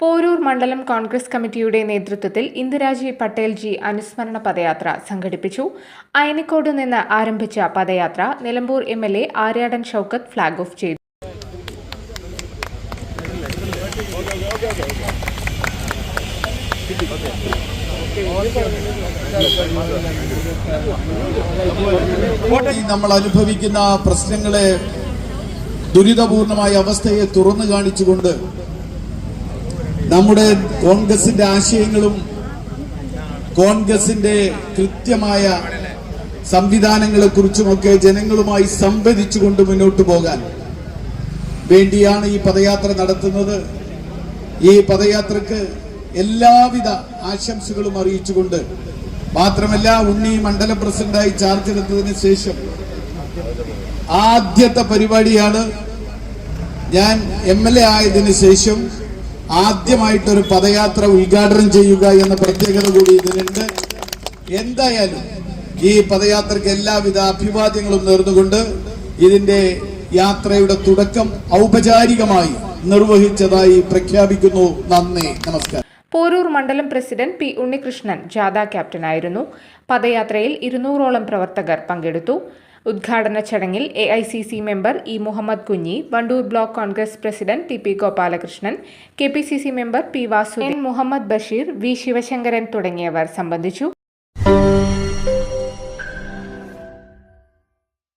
Poroor മണ്ഡലം കോൺഗ്രസ് കമ്മിറ്റിയുടെ നേതൃത്വത്തിൽ ഇന്ദിരാജി പട്ടേൽജി അനുസ്മരണ പദയാത്ര സംഘടിപ്പിച്ചു. അയനിക്കോട് നിന്ന് ആരംഭിച്ച പദയാത്ര Nilambur M L A Aryadan Shoukath flag off ചെയ്തു. നമ്മൾ അനുഭവിക്കുന്ന പ്രശ്നങ്ങളെ ദുരിതപൂർണമായ അവസ്ഥയെ തുറന്നു കാണിച്ചുകൊണ്ട് നമ്മുടെ കോൺഗ്രസിന്റെ ആശയങ്ങളും കോൺഗ്രസിന്റെ കൃത്യമായ സംവിധാനങ്ങളെ കുറിച്ചുമൊക്കെ ജനങ്ങളുമായി സംവദിച്ചുകൊണ്ട് മുന്നോട്ട് പോകാൻ വേണ്ടിയാണ് ഈ പദയാത്ര നടത്തുന്നത്. ഈ പദയാത്രക്ക് എല്ലാവിധ ആശംസകളും അറിയിച്ചുകൊണ്ട് മാത്രമല്ല ഉണ്ണി മണ്ഡലം പ്രസിഡന്റായി ചാർജ് എടുത്തതിന് ശേഷം ആദ്യത്തെ പരിപാടിയാണ് ഞാൻ എം എൽ എ ആയതിനു ശേഷം ആദ്യമായിട്ടൊരു പദയാത്ര ഉദ്ഘാടനം ചെയ്യുക എന്ന പ്രത്യേകത കൂടി ഇതിനുണ്ട് എന്തായാലും ഈ പദയാത്രയ്ക്ക് എല്ലാവിധ അഭിവാദ്യങ്ങളും നേർന്നുകൊണ്ട് ഇതിന്റെ യാത്രയുടെ തുടക്കം ഔപചാരികമായി നിർവഹിച്ചതായി പ്രഖ്യാപിക്കുന്നു. നന്ദി നമസ്കാരം. പോരൂർ മണ്ഡലം പ്രസിഡന്റ് പി ഉണ്ണികൃഷ്ണൻ ജാഥ ക്യാപ്റ്റനായിരുന്നു. പദയാത്രയിൽ ഇരുന്നൂറോളം പ്രവർത്തകർ പങ്കെടുത്തു. ഉദ്ഘാടന ചടങ്ങിൽ A I C C member E Muhammad Kunhi Wandoor block Congress president T P Gopalakrishnan K P C C member P Vasudheen Muhammad Basheer V Sivasankaran തുടങ്ങിയവർ സംബന്ധിച്ചു.